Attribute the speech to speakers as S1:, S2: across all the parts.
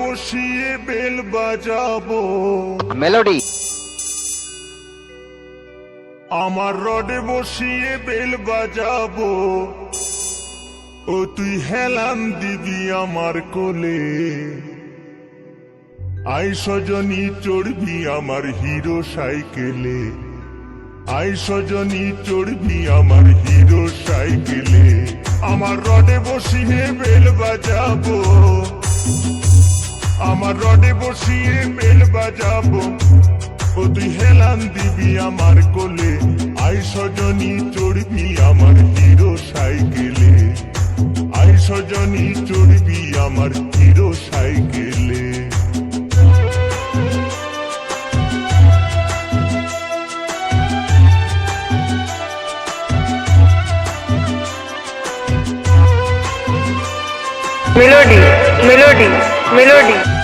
S1: বসিয়ে বেল বাজাবো।
S2: মেলোডি।
S1: আমার রডে বসিয়ে বেল বাজাবো। ও তুই হেলান দিবি আমার কোলে। আই সজনী চড়বি আমার হিরো সাইকেলে। আই সজনী চড়বি আমার হিরো সাইকেলে। আমার রডে বসিয়ে বেল বাজাবো। আমার রডে বসিয়ে বেল বাজাবো। ও তুই হেলান দিবি আমার কোলে। আই সজনী চড়বি আমার হিরো সাইকেলে। আই সজনী চড়বি আমার হিরো সাইকেলে।
S3: মেলোডি মেলোডি মেলোডি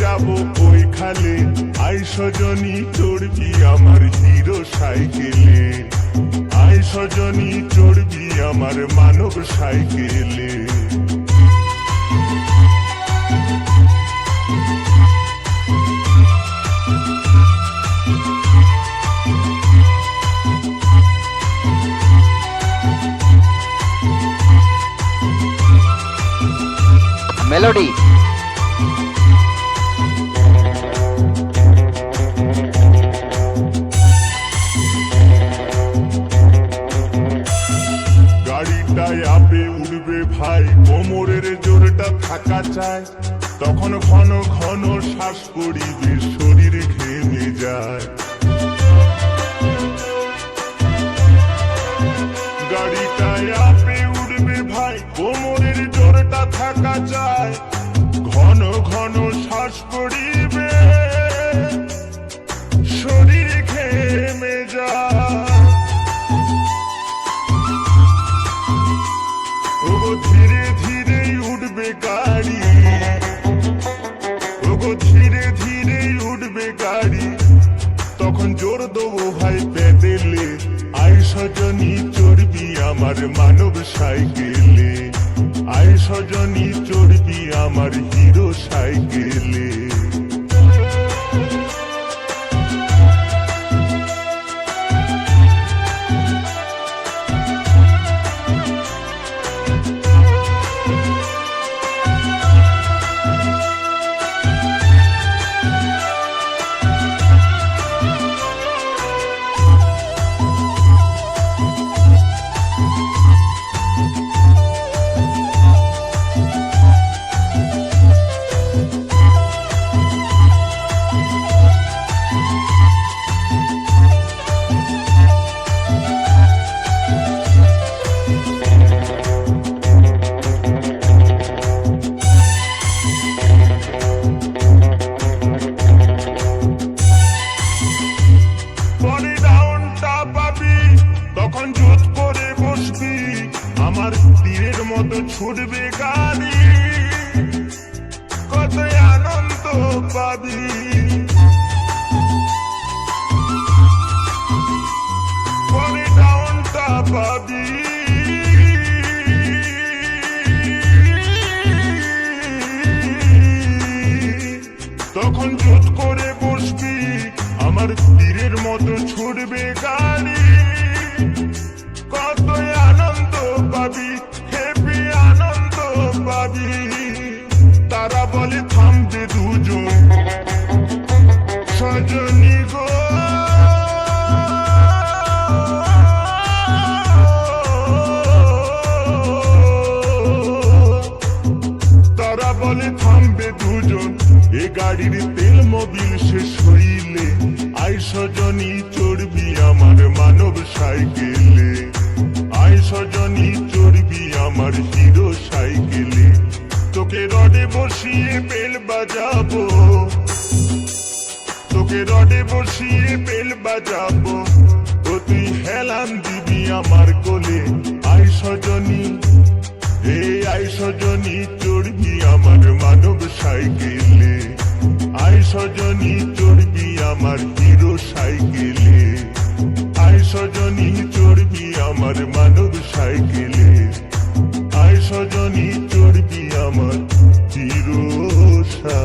S1: যাব ওই খালে আই সজনী চড়বি আমার হিরো সাইকেলে আই সজনী চড়বি আমার মানব সাইকেলে?
S2: মেলোডি
S1: ভাই কোমরের জোরটা থাকা চায়। তখন ঘন ঘন শ্বাস পড়িবে শরীর ঘেমে যায়। গাড়িটায় আপে উঠবে ভাই কোমরের জোরটা থাকা চায়। ঘন ঘন শ্বাস ধীরে ধীরে উঠবে গাড়ি। ওগো, ধীরে ধীরে উঠবে গাড়ি। তখন জোর দেবো ভাই পেদেলে। আই সজনী চড়বি আমার মানব সাইকেলে। আই সজনী চড়বি আমার হিরো সাইকেলে। তখন জোট করে বসবি, আমার তীরের মতো ছুটবে গাড়ি। কত আনন্দ পাবি। পরে ডাউনটা পাবি। তখন জোট করে বসবি, আমার তীরের মতো ছুটবে গাড়ি। তুই আনন্দ পাবি হেপি আনন্দ পাবি। তারা বলে থামতে দুজন। সজনী গো। তারা বলে থামবে দুজন। এ গাড়ির তেল মোবিল শেষ হইলে আই সজনী চড়বি আমার মানব সাইকেল। হিরো সাইকেলে। তোকে রডে বসিয়ে বেল বাজাবো। তোকে রডে বসিয়ে বেল বাজাবো। ও তুই হেলান দিবি আমার কোলে। আয় সজনী হে আয় সজনী চড়বি আমার মানব সাইকেলে। আয় সজনী সাইকেলে আয় সজনী চড়বি আমার চিরসা